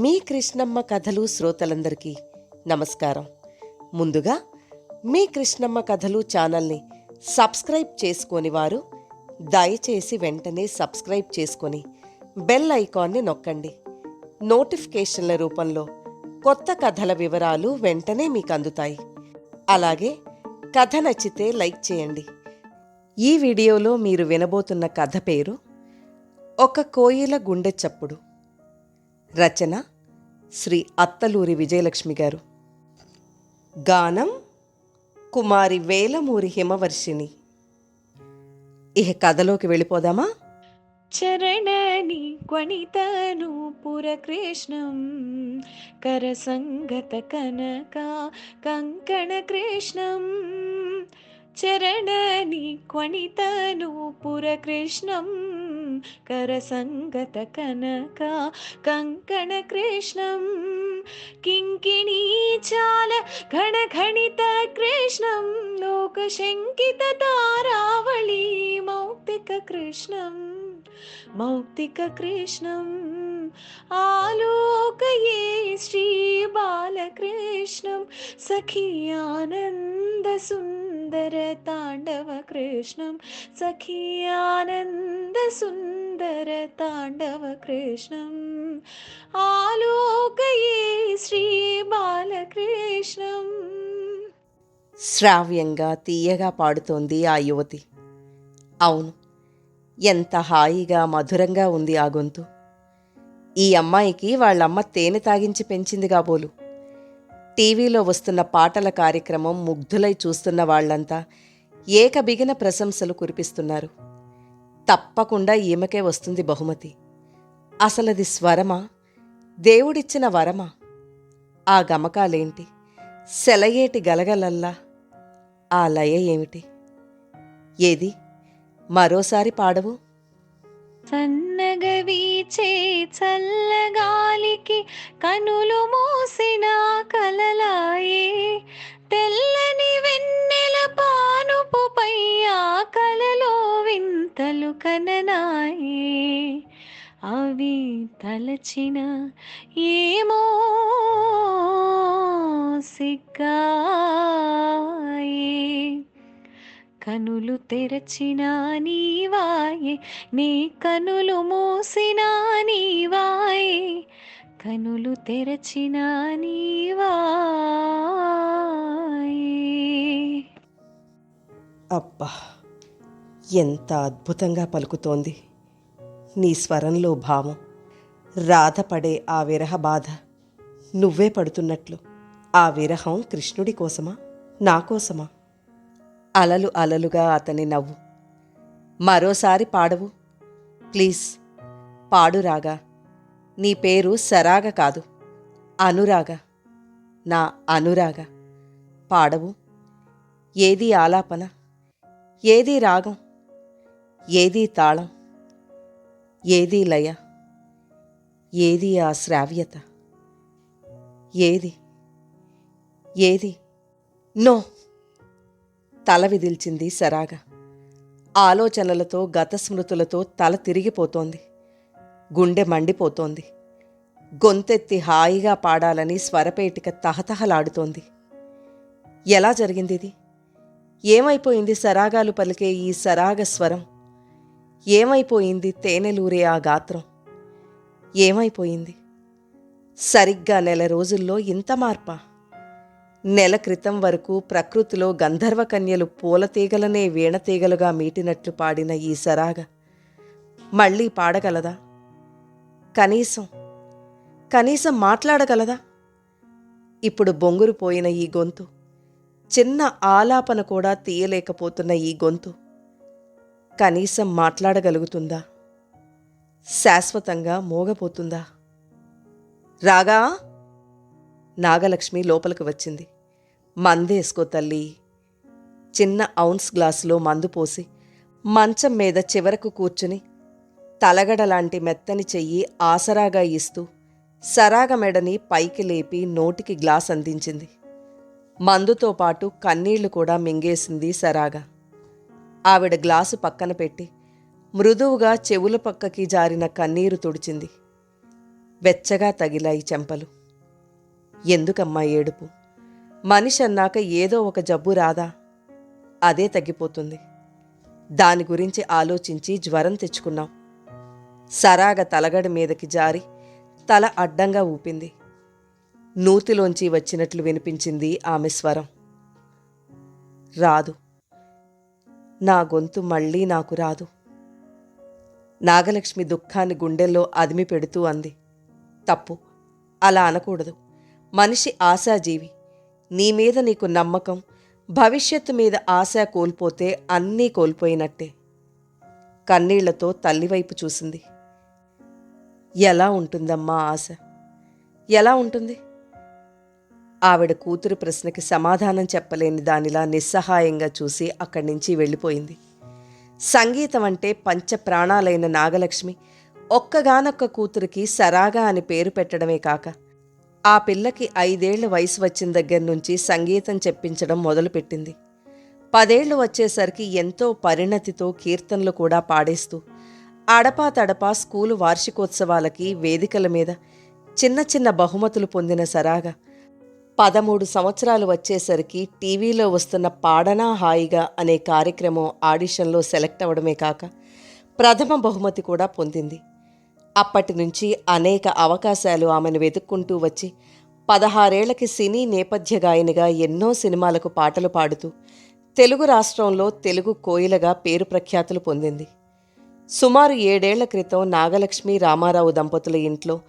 మీ కృష్ణమ్మ కథలు శ్రోతలందరికీ నమస్కారం. ముందుగా మీ కృష్ణమ్మ కథలు ఛానల్ని సబ్స్క్రైబ్ చేసుకోని వారు దయచేసి వెంటనే సబ్స్క్రైబ్ చేసుకొని బెల్ ఐకాన్ని నొక్కండి. నోటిఫికేషన్ల రూపంలో కొత్త కథల వివరాలు వెంటనే మీకు అందుతాయి అలాగే కథ నచ్చితే లైక్ చేయండి. ఈ వీడియోలో మీరు వినబోతున్న కథ పేరు ఒక కోయిల గుండె చప్పుడు. రచన శ్రీ అత్తలూరి విజయలక్ష్మి గారు. గానం కుమారి వేలమూరి హిమవర్షిణి. ఇహ కథలోకి వెళ్ళిపోదామా? చరణని క్వణితను పురకృష్ణం కరసంగత కనక కంకణ కృష్ణం. चरणनि क्वणितनूपुरकृष्णं करसङ्गतकनका कङ्कणकृष्णं किङ्किणीचालघणितकृष्णं लोकशङ्किततारावळी मौक्तिककृष्णं मौक्तिककृष्णम् आलोकये श्रीबालकृष्णं सखी आनन्दसुन्दर సుందర తాండవ కృష్ణం సఖీ ఆనంద సుందర తాండవ కృష్ణం. ఆలోకయే శ్రీ బాలకృష్ణం. శ్రావ్యంగా తీయగా పాడుతోంది ఆ యువతి. అవును ఎంత హాయిగా మధురంగా ఉంది ఆ గొంతు. ఈ అమ్మాయికి వాళ్ళమ్మ తేనె తాగించి పెంచింది కాబోలు టీవీలో వస్తున్న పాటల కార్యక్రమం ముగ్ధులై చూస్తున్న వాళ్ళంతా ఏకబిగిన ప్రశంసలు కురిపిస్తున్నారు. తప్పకుండా ఈమెకే వస్తుంది బహుమతి. అసలది స్వరమా? దేవుడిచ్చిన వరమా? ఆ గమకాలేంటి? సెలయేటి గలగలల్లా? ఆ లయ ఏమిటి? ఏది? మరోసారి పాడవు? సన్నగ వీచే చల్లగాలికి కనులు మూసిన కలలాయే. తెల్లని వెన్నెల పానుపుపై ఆ కలలో వింతలు కననాయే. అవి తలచిన ఏమో సిగ్గాయే. కనులు తెరచిన నీవాయే నీ కనులు మూసిన నీవాయే కనులు తెరచిన నీవాయే. అబ్బా ఎంత అద్భుతంగా పలుకుతోంది. నీ స్వరంలో భావం రాధపడే ఆ విరహ బాధ నువ్వే పడుతున్నట్లు. ఆ విరహం కృష్ణుడి కోసమా నా కోసమా? అలలు అలలుగా అతని నవ్వు. మరోసారి పాడవు. ప్లీజ్ పాడు రాగా. నీ పేరు సరాగ కాదు. అనురాగ. నా అనురాగ. పాడవు. ఏది ఆలాపన? ఏది రాగం? ఏది తాళం? ఏది లయ? ఏది ఆ శ్రావ్యత? ఏది? ఏది? నో. తల విదిల్చింది సరాగా ఆలోచనలతో గత స్మృతులతో తల తిరిగిపోతోంది. గుండె మండిపోతోంది. గొంతెత్తి హాయిగా పాడాలని స్వరపేటిక తహతహలాడుతోంది. ఎలా జరిగింది ఇది? ఏమైపోయింది సరాగాలు పలికే ఈ సరాగ స్వరం? ఏమైపోయింది తేనెలూరే ఆ గాత్రం? ఏమైపోయింది? సరిగ్గా నెల రోజుల్లో ఇంత మార్పా? నెల క్రితం వరకు ప్రకృతిలో గంధర్వకన్యలు పూలతీగలనే వీణతీగలుగా మీటినట్లు పాడిన ఈ సరాగ. మళ్ళీ పాడగలదా? కనీసం కనీసం మాట్లాడగలదా? ఇప్పుడు బొంగురు పోయిన ఈ గొంతు చిన్న ఆలాపన కూడా తీయలేకపోతున్న ఈ గొంతు కనీసం మాట్లాడగలుగుతుందా? శాశ్వతంగా మోగపోతుందా? రాగా? నాగలక్ష్మి లోపలికి వచ్చింది. మందేసుకో తల్లి. చిన్న ఔన్స్ గ్లాసులో మందు పోసి మంచం మీద చివరకు కూర్చుని తలగడలాంటి మెత్తని చెయ్యి ఆసరాగా ఇస్తూ సరాగ మెడని పైకి లేపి నోటికి గ్లాస్ అందించింది. మందుతో పాటు కన్నీళ్ళు కూడా మింగేసింది సరాగా. ఆవిడ గ్లాసు పక్కన పెట్టి మృదువుగా చెవుల పక్కకి జారిన కన్నీరు తుడిచింది. వెచ్చగా తగిలాయి చెంపలు. ఎందుకమ్మా ఏడుపు? మనిషి అన్నాక ఏదో ఒక జబ్బు రాదా? అదే తగ్గిపోతుంది. దాని గురించి ఆలోచించి జ్వరం తెచ్చుకున్నాం. సరాగ తలగడ మీదకి జారి తల అడ్డంగా ఊపింది. నూతిలోంచి వచ్చినట్లు వినిపించింది ఆమె స్వరం. రాదు. నా గొంతు మళ్ళీ నాకు రాదు. నాగలక్ష్మి దుఃఖాన్ని గుండెల్లో అదిమి పెడుతూ అంది. తప్పు. అలా అనకూడదు. మనిషి ఆశాజీవి. నీ మీద నీకు నమ్మకం భవిష్యత్తు మీద ఆశ కోల్పోతే అన్నీ కోల్పోయినట్టే. కన్నీళ్ళతో తల్లివైపు చూసింది. ఎలా ఉంటుందమ్మా ఆశ? ఎలా ఉంటుంది? ఆవిడ కూతురు ప్రశ్నకి సమాధానం చెప్పలేని దానిలా నిస్సహాయంగా చూసి అక్కడి నుంచి వెళ్ళిపోయింది. సంగీతం అంటే పంచ ప్రాణాలైన నాగలక్ష్మి ఒక్కగానొక్క కూతురికి సరాగా అని పేరు పెట్టడమే కాక ఆ పిల్లకి ఐదేళ్ళ వయసు వచ్చిన దగ్గర నుంచి సంగీతం చెప్పించడం మొదలుపెట్టింది. పదేళ్ళు వచ్చేసరికి ఎంతో పరిణతితో కీర్తనలు కూడా పాడేస్తూ అడపా తడపా స్కూలు వార్షికోత్సవాలకి వేదికల మీద చిన్న చిన్న బహుమతులు పొందిన సరాగా పదమూడు సంవత్సరాలు వచ్చేసరికి టీవీలో వస్తున్న పాడనా హాయిగా అనే కార్యక్రమం ఆడిషన్లో సెలెక్ట్ అవ్వడమే కాక ప్రథమ బహుమతి కూడా పొందింది. అప్పటి నుంచి అనేక అవకాశాలు ఆమెను వెతుక్కుంటూ వచ్చి పదహారేళ్ళకి సినీ నేపథ్య గాయనిగా ఎన్నో సినిమాలకు పాటలు పాడుతూ తెలుగు రాష్ట్రంలో తెలుగు కోయిలగా పేరు ప్రఖ్యాతులు పొందింది. సుమారు ఏడేళ్ళ క్రితం నాగలక్ష్మి రామారావు దంపతుల ఇంట్లో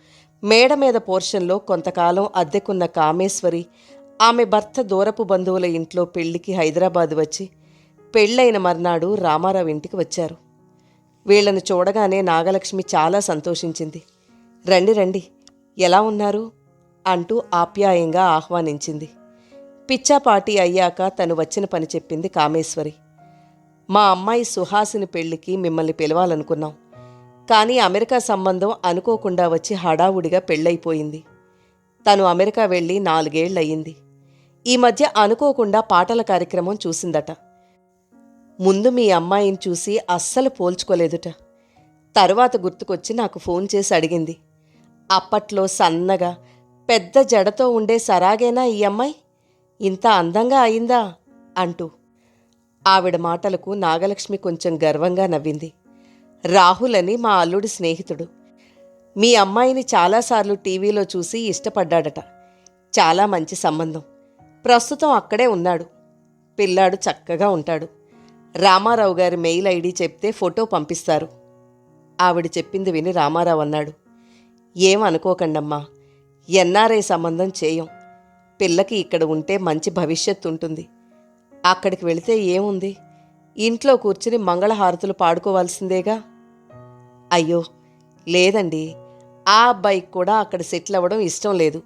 మేడ మీద పోర్షన్లో కొంతకాలం అద్దెకున్న కామేశ్వరి ఆమె భర్త దూరపు బంధువుల ఇంట్లో పెళ్ళికి హైదరాబాద్ వచ్చి పెళ్ళైన మర్నాడు రామారావు ఇంటికి వచ్చారు. వీళ్ళను చూడగానే నాగలక్ష్మి చాలా సంతోషించింది. రండి రండి. ఎలా ఉన్నారు? అంటూ ఆప్యాయంగా ఆహ్వానించింది. పిచ్చాపాటి అయ్యాక తను వచ్చిన పని చెప్పింది కామేశ్వరి. మా అమ్మాయి సుహాసిని పెళ్ళికి మిమ్మల్ని పిలవాలనుకున్నాం. కానీ అమెరికా సంబంధం అనుకోకుండా వచ్చి హడావుడిగా పెళ్ళైపోయింది. తను అమెరికా వెళ్ళి నాలుగేళ్ళయ్యింది. ఈ మధ్య అనుకోకుండా పాటల కార్యక్రమం చూసిందట. ముందు మీ అమ్మాయిని చూసి అస్సలు పోల్చుకోలేదుట. తరువాత గుర్తుకొచ్చి నాకు ఫోన్ చేసి అడిగింది. అప్పట్లో సన్నగా పెద్ద జడతో ఉండే సరాగేనా ఈ అమ్మాయి? ఇంత అందంగా అయిందా? అంటూ. ఆవిడ మాటలకు నాగలక్ష్మి కొంచెం గర్వంగా నవ్వింది. రాహుల్ అని మా అల్లుడి స్నేహితుడు. మీ అమ్మాయిని చాలాసార్లు టీవీలో చూసి ఇష్టపడ్డాడట. చాలా మంచి సంబంధం. ప్రస్తుతం అక్కడే ఉన్నాడు. పిల్లాడు చక్కగా ఉంటాడు. రామారావు గారి మెయిల్ ఐడి చెప్తే ఫోటో పంపిస్తారు. ఆవిడ చెప్పింది విని రామారావు అన్నాడు. ఏం అనుకోకండమ్మా ఎన్ఆర్ఐ సంబంధం చేయం. పిల్లకి ఇక్కడ ఉంటే మంచి భవిష్యత్తు ఉంటుంది. అక్కడికి వెళితే ఏముంది? ఇంట్లో కూర్చుని మంగళహారతులు పాడుకోవాల్సిందేగా? అయ్యో లేదండి. ఆ అబ్బాయికి కూడా అక్కడ సెటిల్ అవ్వడం ఇష్టం లేదు.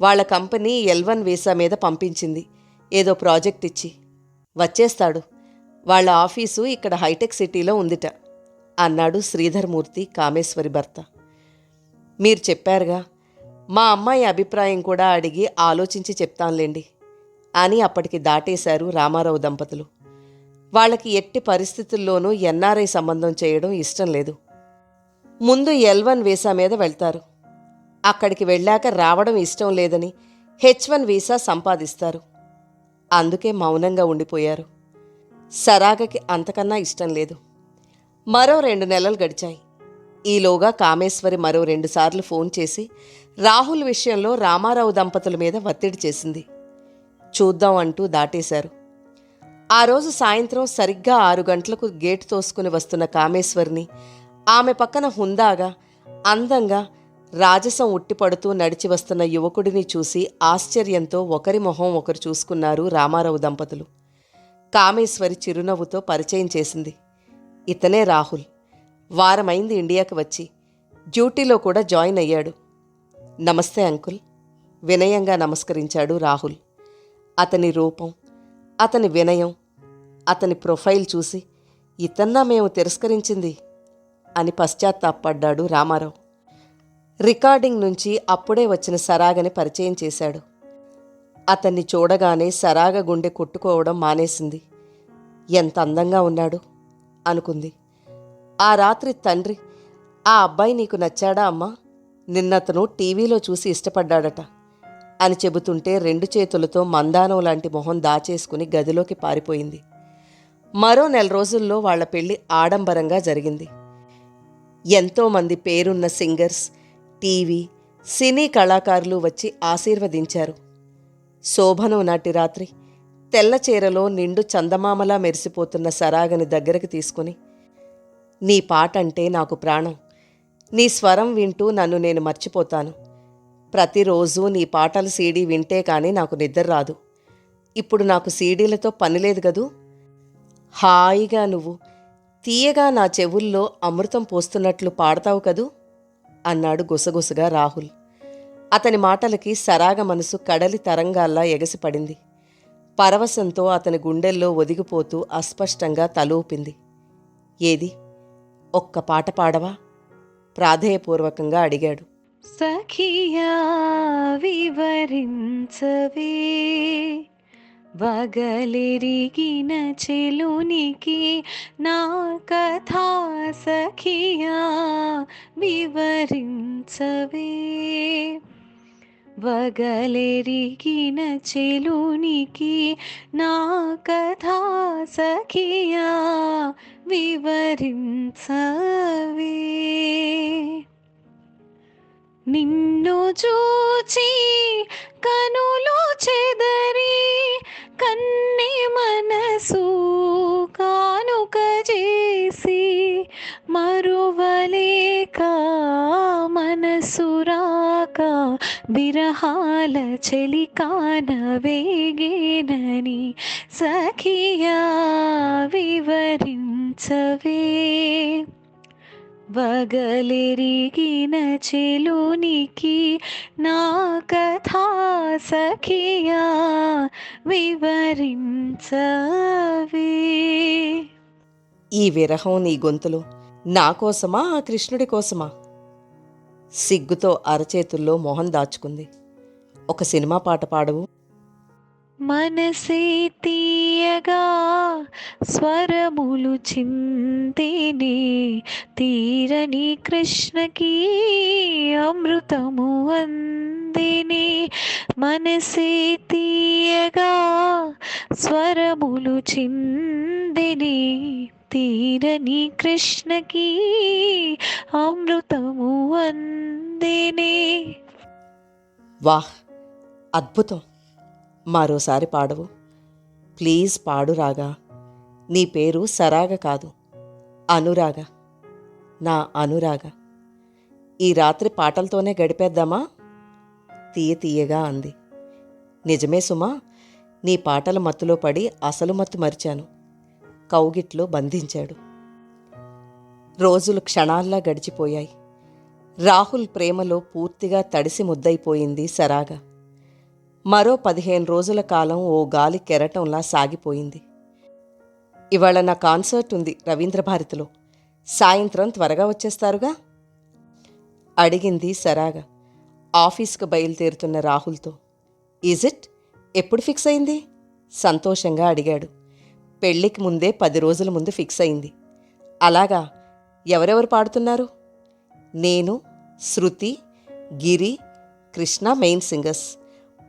వాళ్ళ కంపెనీ ఎల్వన్ వీసా మీద పంపించింది. ఏదో ప్రాజెక్ట్ ఇచ్చి. వచ్చేస్తాడు. వాళ్ళ ఆఫీసు ఇక్కడ హైటెక్ సిటీలో ఉందిట. అన్నాడు శ్రీధర్మూర్తి కామేశ్వరి భర్త. మీరు చెప్పారుగా మా అమ్మాయి అభిప్రాయం కూడా అడిగి ఆలోచించి చెప్తాంలేండి అని అప్పటికి దాటేశారు రామారావు దంపతులు. వాళ్ళకి ఎట్టి పరిస్థితుల్లోనూ ఎన్ఆర్ఐ సంబంధం చేయడం ఇష్టం లేదు. ముందు ఎల్ వన్ వీసా మీద వెళ్తారు. అక్కడికి వెళ్ళాక రావడం ఇష్టం లేదని హెచ్ వన్ వీసా సంపాదిస్తారు. అందుకే మౌనంగా ఉండిపోయారు. సరాగకి అంతకన్నా ఇష్టం లేదు. మరో రెండు నెలలు గడిచాయి. ఈలోగా కామేశ్వరి మరో రెండుసార్లు ఫోన్ చేసి రాహుల్ విషయంలో రామారావు దంపతుల మీద ఒత్తిడి చేసింది. చూద్దాం అంటూ దాటేశారు. ఆ రోజు సాయంత్రం సరిగ్గా ఆరు గంటలకు గేటు తోసుకుని వస్తున్న కామేశ్వరిని ఆమె పక్కన హుందాగా అందంగా రాజసం ఉట్టిపడుతూ నడిచి వస్తున్న యువకుడిని చూసి ఆశ్చర్యంతో ఒకరి మొహం ఒకరు చూసుకున్నారు రామారావు దంపతులు. కామేశ్వరి చిరునవ్వుతో పరిచయం చేసింది. ఇతనే రాహుల్. వారమైంది ఇండియాకి వచ్చి. డ్యూటీలో కూడా జాయిన్ అయ్యాడు. నమస్తే అంకుల్. వినయంగా నమస్కరించాడు రాహుల్. అతని రూపం అతని వినయం అతని ప్రొఫైల్ చూసి ఇతన్నా మేము తిరస్కరించింది అని పశ్చాత్తాపడ్డాడు రామారావు. రికార్డింగ్ నుంచి అప్పుడే వచ్చిన సరాగని పరిచయం చేశాడు. అతన్ని చూడగానే సరాగ గుండె కొట్టుకోవడం మానేసింది. ఎంత అందంగా ఉన్నాడు అనుకుంది. ఆ రాత్రి తండ్రి ఆ అబ్బాయి నీకు నచ్చాడా అమ్మా? నిన్నతను టీవీలో చూసి ఇష్టపడ్డాడట అని చెబుతుంటే రెండు చేతులతో మందానం లాంటి మొహం దాచేసుకుని గదిలోకి పారిపోయింది. మరో నెల రోజుల్లో వాళ్ళ పెళ్ళి ఆడంబరంగా జరిగింది. ఎంతోమంది పేరున్న సింగర్స్ టీవీ సినీ కళాకారులు వచ్చి ఆశీర్వదించారు. శోభనం నాటి రాత్రి తెల్ల చీరలో నిండు చందమామలా మెరిసిపోతున్న సరాగని దగ్గరకు తీసుకుని నీ పాట అంటే నాకు ప్రాణం. నీ స్వరం వింటూ నన్ను నేను మర్చిపోతాను. ప్రతిరోజు నీ పాటల సీడీ వింటే కానీ నాకు నిద్ర రాదు. ఇప్పుడు నాకు సీడీలతో పని లేదు కదూ? హాయిగా నువ్వు తీయగా నా చెవుల్లో అమృతం పోస్తున్నట్లు పాడతావు కదూ? అన్నాడు గుసగుసగా రాహుల్. అతని మాటలకి సరాగ మనసు కడలి తరంగాల్లా ఎగసిపడింది. పరవశంతో అతని గుండెల్లో ఒదిగిపోతూ అస్పష్టంగా తలూపింది. ఏది? ఒక్క పాట పాడవా? ప్రాధేయపూర్వకంగా అడిగాడు. సఖియా వివరించవే. వగలిరిగిన చెలునికి నా కథా సఖియా వివరించవే. వగలెరిగిన చెలునికి నా కథా సఖియా వివరించవే. నిన్ను చూచి కనులు చెదరి కన్ని మనసు కానుక చేసి మరువలేక మనసు రాక విరహాల చెలికాన వేగేనని సఖియా వివరించవే. వగలెరిగిన చెలునికి నా కథా సఖియా వివరించవే. ఈ విరహం నీ గొంతులో నా కోసమా ఆ కృష్ణుడి కోసమా? సిగ్గుతో అరచేతుల్లో మొహం దాచుకుంది. ఒక సినిమా పాట పాడవు. మనసే తీయగా స్వరములు చింతిని తీరని కృష్ణకి అమృతము అందిని. మనసే తీయగా స్వరములు చిందిని తీరని కృష్ణకి అమృతము అందినే. వాహ్ అద్భుతం. మరోసారి పాడవు. ప్లీజ్ పాడు రాగా. నీ పేరు సరాగ కాదు. అనురాగ. నా అనురాగ. ఈ రాత్రి పాటలతోనే గడిపేద్దామా? తీయ తీయగా అంది. నిజమే సుమా నీ పాటల మత్తులో పడి అసలు మత్తు మరిచాను. కౌగిట్లో బంధించాడు. రోజులు క్షణాల్లా గడిచిపోయాయి. రాహుల్ ప్రేమలో పూర్తిగా తడిసి ముద్దయిపోయింది సరాగా. మరో పదిహేను రోజుల కాలం ఓ గాలి కెరటంలా సాగిపోయింది. ఇవాళ నా కాన్సర్ట్ ఉంది రవీంద్రభారతిలో సాయంత్రం త్వరగా వచ్చేస్తారుగా? అడిగింది సరాగా. ఆఫీస్కు బయలుదేరుతున్న రాహుల్తో. Is it? ఎప్పుడు ఫిక్స్ అయింది? సంతోషంగా అడిగాడు. పెళ్ళికి ముందే పది రోజుల ముందు ఫిక్స్ అయింది. అలాగా ఎవరెవరు పాడుతున్నారు? నేను శృతి గిరి కృష్ణ మెయిన్ సింగర్స్.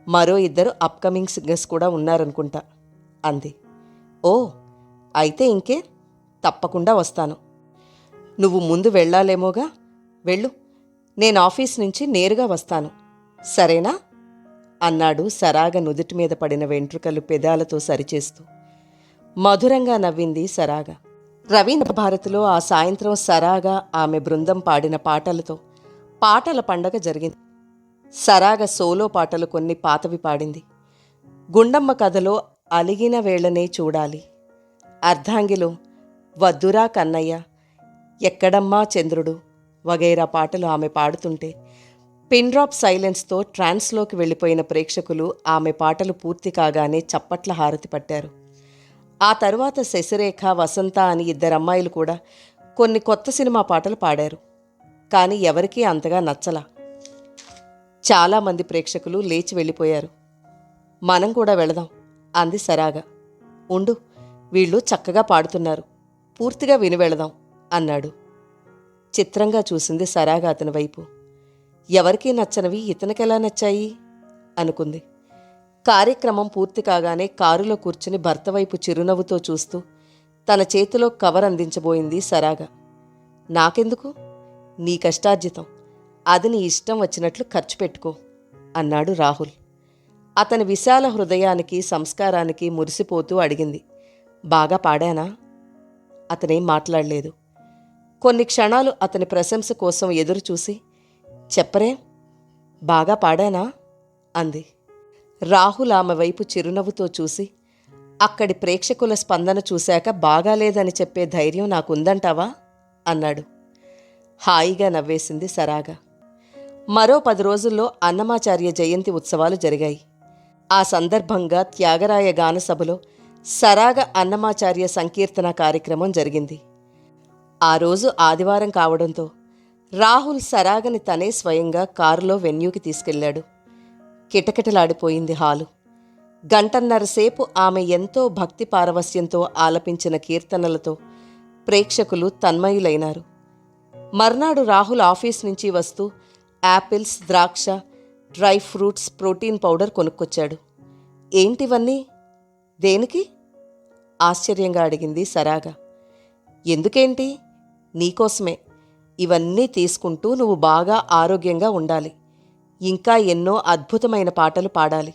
మరో ఇద్దరు అప్కమింగ్ సింగర్స్ కూడా ఉన్నారనుకుంటా అంది. ఓ అయితే ఇంకే? తప్పకుండా వస్తాను. నువ్వు ముందు వెళ్ళాలేమోగా? వెళ్ళు. నేను ఆఫీస్ నుంచి నేరుగా వస్తాను. సరేనా? అన్నాడు సరాగ నుదుటి మీద పడిన వెంట్రుకలు పెదాలతో సరిచేస్తూ. మధురంగా నవ్వింది సరాగ. రవీంద్ర భారతిలో ఆ సాయంత్రం సరాగా ఆమె బృందం పాడిన పాటలతో పాటల పండగ జరిగింది. సరాగ సోలో పాటలు కొన్ని పాతవి పాడింది. గుండమ్మ కథలో అలిగిన వేళనే చూడాలి. అర్ధాంగిలో వద్దురా కన్నయ్య ఎక్కడమ్మా చంద్రుడు వగైరా పాటలు ఆమె పాడుతుంటే పిన్ డ్రాప్ సైలెన్స్తో ట్రాన్స్లోకి వెళ్ళిపోయిన ప్రేక్షకులు ఆమె పాటలు పూర్తి కాగానే చప్పట్ల హారతి పట్టారు. ఆ తరువాత శశిరేఖ వసంత అని ఇద్దరమ్మాయిలు కూడా కొన్ని కొత్త సినిమా పాటలు పాడారు. కానీ ఎవరికీ అంతగా నచ్చలా. చాలామంది ప్రేక్షకులు లేచి వెళ్ళిపోయారు. మనం కూడా వెళదాం అంది సరాగా. ఉండు వీళ్ళు చక్కగా పాడుతున్నారు. పూర్తిగా విని వెళదాం అన్నాడు. చిత్రంగా చూసింది సరాగా అతని వైపు. ఎవరికీ నచ్చనివి ఇతనికెలా నచ్చాయి? అనుకుంది. కార్యక్రమం పూర్తి కాగానే కారులో కూర్చుని భర్త వైపు చిరునవ్వుతో చూస్తూ తన చేతిలో కవర్ అందించబోయింది సరాగా. నాకెందుకు? నీ కష్టార్జితం. అది నీ ఇష్టం వచ్చినట్లు ఖర్చు పెట్టుకో అన్నాడు రాహుల్. అతని విశాల హృదయానికి సంస్కారానికి మురిసిపోతూ అడిగింది. బాగా పాడానా? అతనేం మాట్లాడలేదు. కొన్ని క్షణాలు అతని ప్రశంస కోసం ఎదురుచూసి చెప్పరే బాగా పాడానా? అంది. రాహుల్ ఆమె వైపు చిరునవ్వుతో చూసి అక్కడి ప్రేక్షకుల స్పందన చూశాక బాగాలేదని చెప్పే ధైర్యం నాకుందంటావా? అన్నాడు. హాయిగా నవ్వేసింది సరాగా. మరో పది రోజుల్లో అన్నమాచార్య జయంతి ఉత్సవాలు జరిగాయి. ఆ సందర్భంగా త్యాగరాయ గానసభలో సరాగ అన్నమాచార్య సంకీర్తన కార్యక్రమం జరిగింది. ఆ రోజు ఆదివారం కావడంతో రాహుల్ సరాగని తనే స్వయంగా కారులో వెన్యూకి తీసుకెళ్ళాడు. కిటకిటలాడిపోయింది హాలు. గంటన్నర సేపు ఆమె ఎంతో భక్తి పారవస్యంతో ఆలపించిన కీర్తనలతో ప్రేక్షకులు తన్మయులైనారు. మర్నాడు రాహుల్ ఆఫీస్ నుంచి వస్తూ యాపిల్స్ ద్రాక్ష డ్రై ఫ్రూట్స్ ప్రోటీన్ పౌడర్ కొనుక్కొచ్చాడు. ఏంటివన్నీ? దేనికి? ఆశ్చర్యంగా అడిగింది సరాగా. ఎందుకేంటి? నీకోసమే. ఇవన్నీ తీసుకుంటూ నువ్వు బాగా ఆరోగ్యంగా ఉండాలి. ఇంకా ఎన్నో అద్భుతమైన పాటలు పాడాలి.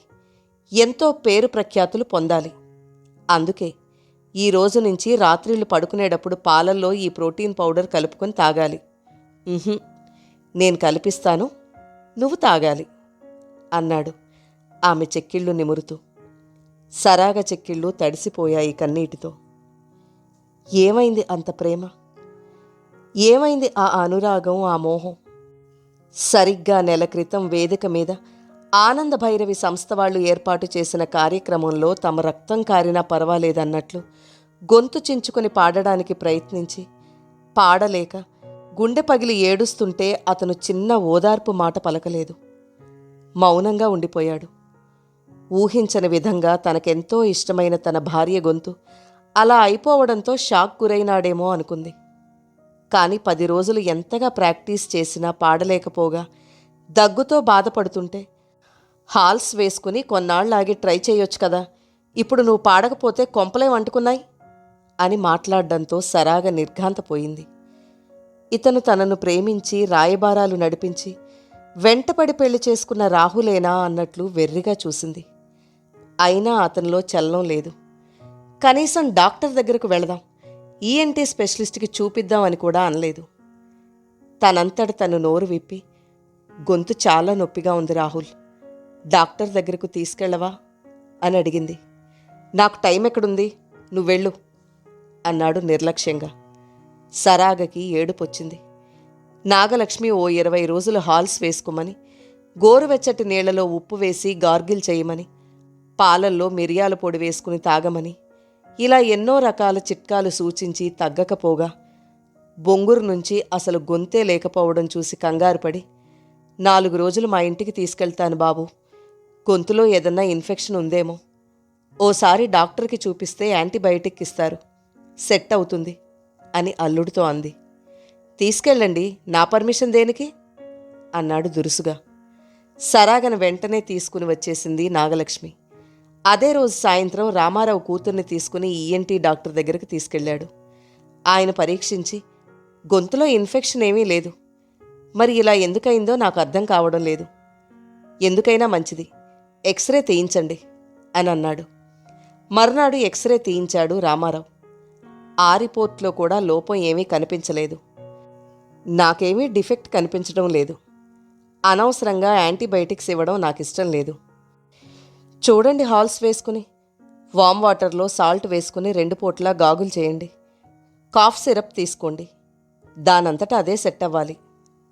ఎంతో పేరు ప్రఖ్యాతులు పొందాలి. అందుకే ఈ రోజు నుంచి రాత్రిళ్ళు పడుకునేటప్పుడు పాలల్లో ఈ ప్రోటీన్ పౌడర్ కలుపుకొని తాగాలి. నేను కల్పిస్తాను నువ్వు తాగాలి అన్నాడు ఆమె చెక్కిళ్ళు నిమురుతూ. సరాగ చెక్కిళ్ళు తడిసిపోయాయి కన్నీటితో. ఏమైంది అంత ప్రేమ? ఏమైంది ఆ అనురాగం ఆ మోహం? సరిగ్గా నెల క్రితం వేదిక మీద ఆనంద భైరవి సంస్థ వాళ్ళు ఏర్పాటు చేసిన కార్యక్రమంలో తమ రక్తం కారినా పర్వాలేదన్నట్లు గొంతు చించుకొని పాడడానికి ప్రయత్నించి పాడలేక గుండె పగిలి ఏడుస్తుంటే అతను చిన్న ఓదార్పు మాట పలకలేదు. మౌనంగా ఉండిపోయాడు. ఊహించని విధంగా తనకెంతో ఇష్టమైన తన భార్య గొంతు అలా అయిపోవడంతో షాక్ గురైనాడేమో అనుకుంది. కానీ పది రోజులు ఎంతగా ప్రాక్టీస్ చేసినా పాడలేకపోగా దగ్గుతో బాధపడుతుంటే హాల్స్ వేసుకుని కొన్నాళ్ళాగి ట్రై చేయొచ్చు కదా. ఇప్పుడు నువ్వు పాడకపోతే కొంపలే వంటుకున్నాయి అని మాట్లాడడంతో సరాగా నిర్ఘాంతపోయింది ఇతను తనను ప్రేమించి రాయబారాలు నడిపించి వెంటపడి పెళ్ళి చేసుకున్న రాహులేనా అన్నట్లు వెర్రిగా చూసింది. అయినా అతనిలో చల్లం లేదు. కనీసం డాక్టర్ దగ్గరకు వెళదాం. ఈఎన్టీ స్పెషలిస్ట్కి చూపిద్దాం అని కూడా అనలేదు. తనంతట తను నోరు విప్పి గొంతు చాలా నొప్పిగా ఉంది రాహుల్. డాక్టర్ దగ్గరకు తీసుకెళ్ళవా? అని అడిగింది. నాకు టైం ఎక్కడుంది? నువ్వు వెళ్ళు అన్నాడు నిర్లక్ష్యంగా. సరాగకి ఏడుపొచ్చింది. నాగలక్ష్మి ఓ ఇరవై రోజులు హాల్స్ వేసుకోమని గోరువెచ్చటి నీళ్ళలో ఉప్పు వేసి గార్గిల్ చేయమని పాలల్లో మిరియాల పొడి వేసుకుని తాగమని ఇలా ఎన్నో రకాల చిట్కాలు సూచించి తగ్గకపోగా బొంగురు నుంచి అసలు గొంతే లేకపోవడం చూసి కంగారుపడి నాలుగు రోజులు మా ఇంటికి తీసుకెళ్తాను బాబు. గొంతులో ఏదన్నా ఇన్ఫెక్షన్ ఉందేమో. ఓసారి డాక్టర్కి చూపిస్తే యాంటీబయాటిక్ ఇస్తారు సెట్ అవుతుంది అని అల్లుడితో అంది. తీసుకెళ్ళండి. నా పర్మిషన్ దేనికి? అన్నాడు దురుసుగా. సరాగన వెంటనే తీసుకుని వచ్చేసింది నాగలక్ష్మి. అదే రోజు సాయంత్రం రామారావు కూతుర్ని తీసుకుని ఈఎన్టీ డాక్టర్ దగ్గరికి తీసుకెళ్ళాడు. ఆయన పరీక్షించి గొంతులో ఇన్ఫెక్షన్ ఏమీ లేదు. మరి ఇలా ఎందుకయిందో నాకు అర్థం కావడం లేదు. ఎందుకైనా మంచిది. ఎక్స్రే తీయించండి అని అన్నాడు. మర్నాడు ఎక్స్రే తీయించాడు రామారావు. ఆ రిపోర్ట్లో కూడా లోపం ఏమీ కనిపించలేదు. నాకేమీ డిఫెక్ట్ కనిపించడం లేదు. అనవసరంగా యాంటీబయాటిక్స్ ఇవ్వడం నాకు ఇష్టం లేదు. చూడండి హాల్స్ వేసుకుని. వామ్ వాటర్లో సాల్ట్ వేసుకుని రెండు పూట్లా గాగులు చేయండి. కాఫ్ సిరప్ తీసుకోండి. దానంతటా అదే సెట్ అవ్వాలి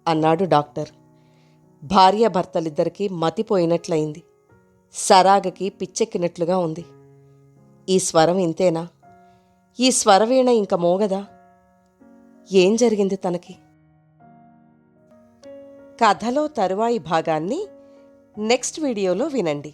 అన్నాడు డాక్టర్. భార్య భర్తలిద్దరికీ మతిపోయినట్లయింది సరాగకి పిచ్చెక్కినట్లుగా ఉంది. ఈ స్వరం ఇంతేనా? ఈ స్వరవీణ ఇంక మోగదా? ఏం జరిగింది తనకి? కథలో తరువాయి భాగాన్ని నెక్స్ట్ వీడియోలో వినండి.